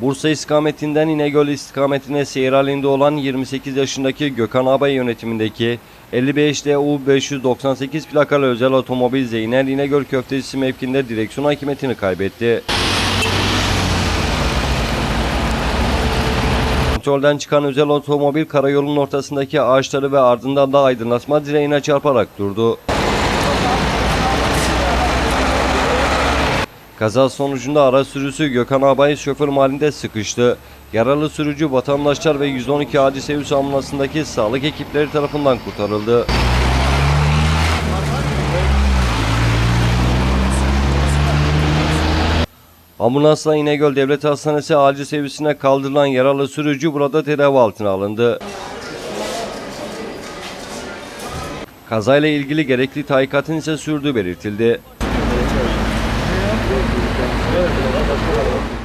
Bursa istikametinden İnegöl istikametine seyir halinde olan 28 yaşındaki Gökhan Abay yönetimindeki 55 DU 598 plakalı özel otomobil Zeynel İnegöl köftecisi mevkinde direksiyon hakimiyetini kaybetti. Kontrolden çıkan özel otomobil karayolunun ortasındaki ağaçları ve ardından da aydınlatma direğine çarparak durdu. Kaza sonucunda araç sürücüsü Gökhan Abay şoför mahallinde sıkıştı. Yaralı sürücü vatandaşlar ve 112 acil servis ambulansındaki sağlık ekipleri tarafından kurtarıldı. Ambulansla İnegöl Devlet Hastanesi acil servisine kaldırılan yaralı sürücü burada tedavi altına alındı. Kazayla ilgili gerekli tahkikatın ise sürdüğü belirtildi. Evet.